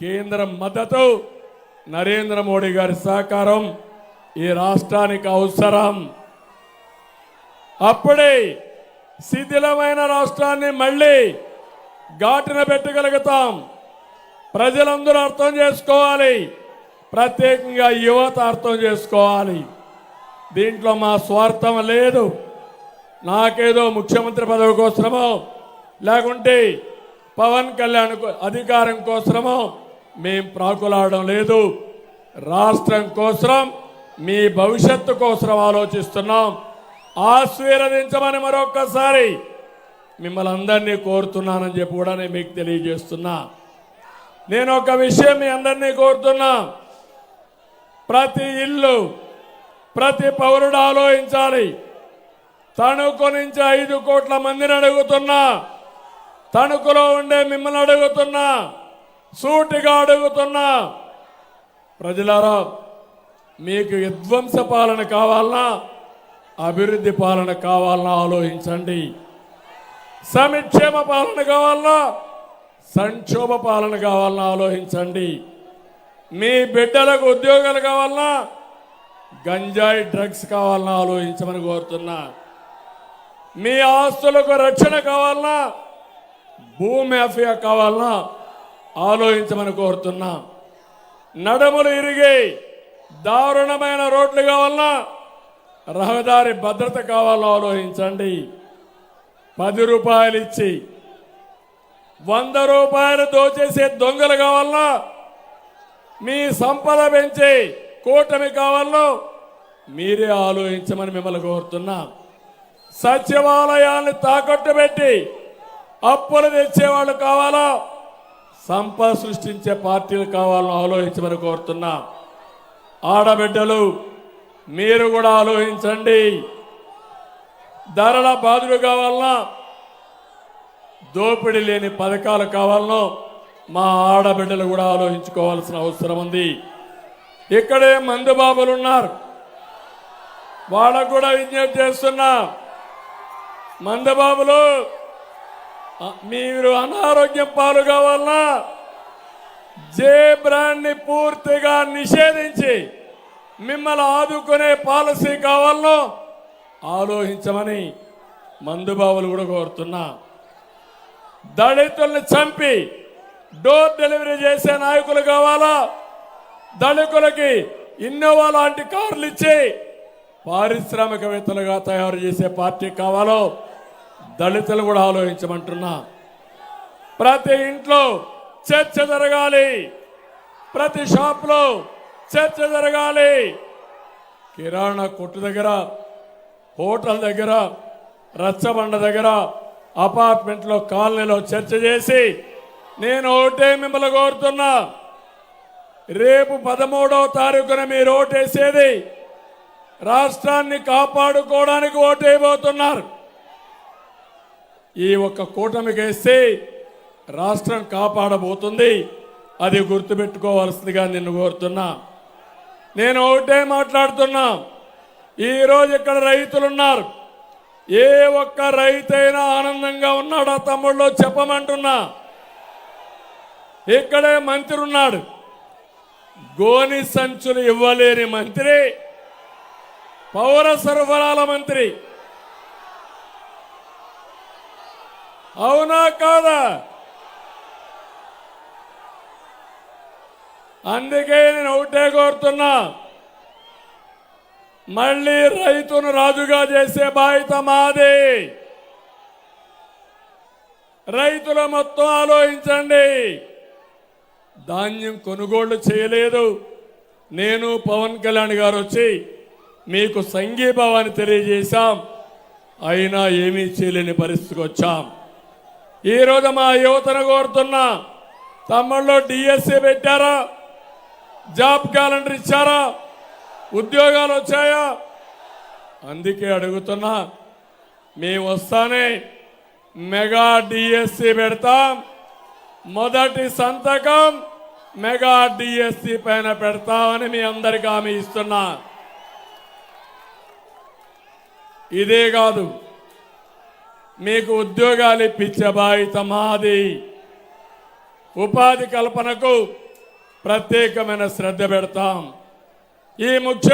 కేంద్రం మద్దతు నరేంద్ర మోడీ గారి సహకారం ఈ రాష్ట్రానికి అవసరం. అప్పుడే శిథిలమైన రాష్ట్రాన్ని మళ్ళీ ఘాటున పెట్టగలుగుతాం. ప్రజలందరూ అర్థం చేసుకోవాలి. ప్రత్యేకంగా యువత అర్థం చేసుకోవాలి. దీంట్లో మా స్వార్థం లేదు. నాకేదో ముఖ్యమంత్రి పదవి కోసమో లేకుంటే పవన్ కళ్యాణ్ కో- అధికారం కోసమో మేము ప్రాకులాడడం లేదు. రాష్ట్రం కోసం మీ భవిష్యత్తు కోసం ఆలోచిస్తున్నాం. ఆశీర్వదించమని మరొక్కసారి మిమ్మల్ని అందరినీ కోరుతున్నానని చెప్పి కూడా నేను మీకు తెలియజేస్తున్నా. నేను ఒక విషయం మీ అందరినీ కోరుతున్నా. ప్రతి ఇల్లు ప్రతి పౌరుడు ఆలోచించాలి. తణుకు నుంచి ఐదు కోట్ల మందిని అడుగుతున్నా. తణుకులో ఉండే మిమ్మల్ని అడుగుతున్నా. సూటిగా అడుగుతున్నా. ప్రజలారా మీకు విధ్వంస పాలన కావాలన్నా అభివృద్ధి పాలన కావాలన్నా ఆలోచించండి. సమిక్షేమ పాలన కావాలన్నా సంక్షోభ పాలన కావాలన్నా ఆలోచించండి. మీ బిడ్డలకు ఉద్యోగాలు కావాలన్నా గంజాయి డ్రగ్స్ కావాలన్నా ఆలోచించమని కోరుతున్నా. మీ ఆస్తులకు రక్షణ కావాలన్నా భూమి మాఫియా కావాలన్నా ఆలోచించమని కోరుతున్నా. నడములు ఇరిగి దారుణమైన రోడ్లు కావాలన్నా రహదారి భద్రత కావాలో ఆలోచించండి. పది రూపాయలు ఇచ్చి వంద రూపాయలు దోచేసే దొంగలు కావాలన్నా మీ సంపద పెంచి కూటమి కావాలో మీరే ఆలోచించమని మిమ్మల్ని కోరుతున్నా. సచివాలయాన్ని తాకట్టు పెట్టి అప్పులు తెచ్చేవాళ్ళు కావాలా? సంపద సృష్టించే పార్టీలు కావాలని ఆలోచించమని కోరుతున్నా. ఆడబిడ్డలు మీరు కూడా ఆలోచించండి. ధరల బాధలు కావాలన్నా దోపిడీ లేని పథకాలు కావాలనో మా ఆడబిడ్డలు కూడా ఆలోచించుకోవాల్సిన అవసరం ఉంది. ఇక్కడే మందుబాబులు ఉన్నారు. వాళ్ళకు కూడా విజ్ఞప్తి చేస్తున్నా. మందబాబులు మీరు అనారోగ్యం పాలు కావాలన్నా జే పూర్తిగా నిషేధించి మిమ్మల్ని ఆదుకునే పాలసీ కావాలనో ఆలోచించమని మందుబాబులు కూడా కోరుతున్నా. దళితుల్ని చంపి డోర్ డెలివరీ చేసే నాయకులు కావాలా? దళితులకి ఇన్నోవా లాంటి కార్లు ఇచ్చి పారిశ్రామికవేత్తలుగా తయారు చేసే పార్టీ కావాలో? దళితులు కూడా ఆలోచించమంటున్నా. ప్రతి ఇంట్లో చర్చ జరగాలి. ప్రతి షాప్లో చర్చ జరగాలి. కిరాణా కొట్టు దగ్గర హోటల్ దగ్గర రచ్చబండ దగ్గర అపార్ట్మెంట్లో కాలనీలో చర్చ చేసి నేను ఒకటే మిమ్మల్ని కోరుతున్నా. రేపు పదమూడవ తారీఖున మీరు ఓటేసేది రాష్ట్రాన్ని కాపాడుకోవడానికి ఓటేయబోతున్నారు. ఈ ఒక్క కూటమికేస్తే రాష్ట్రం కాపాడబోతుంది. అది గుర్తుపెట్టుకోవాల్సిందిగా నిన్ను కోరుతున్నా. నేను ఒకటే మాట్లాడుతున్నా. ఈరోజు ఇక్కడ రైతులున్నారు. ఏ ఒక్క రైతైనా ఆనందంగా ఉన్నాడా తమ్ముళ్ళు చెప్పమంటున్నా. ఇక్కడే మంత్రి ఉన్నాడు గోని సంచులు ఇవ్వలేని మంత్రి పౌర సరఫరాల మంత్రి. అవునా కాదా? అందుకే నేను ఒకటే కోరుతున్నా. మళ్ళీ రైతును రాజుగా చేసే బాధ్యత మాది. రైతుల మొత్తం ఆలోచించండి. ధాన్యం కొనుగోళ్ళు చేయలేదు. నేను పవన్ కళ్యాణ్ గారు వచ్చి మీకు సంఘీభావాన్ని తెలియజేశాం. అయినా ఏమీ చేయలేని పరిస్థితికి వచ్చాం. ఈరోజు మా యువతను కోరుతున్నా తమ్ముళ్ళు డిఎస్సి పెట్టారా? జాబ్ క్యాలెండర్ ఇచ్చారా? ఉద్యోగాలు వచ్చాయా? అందుకే అడుగుతున్నా మేము వస్తానే మెగా డిఎస్సి పెడతాం. మొదటి సంతకం మెగా డిఎస్సి పైన పెడతామని మీ అందరికీ హామీ ఇస్తున్నా. ఇదే కాదు మీకు ఉద్యోగాలు ఇప్పించే బాధ్యత మాది. ఉపాధి కల్పనకు ప్రత్యేకమైన శ్రద్ధ పెడతాం. ఈ ముఖ్య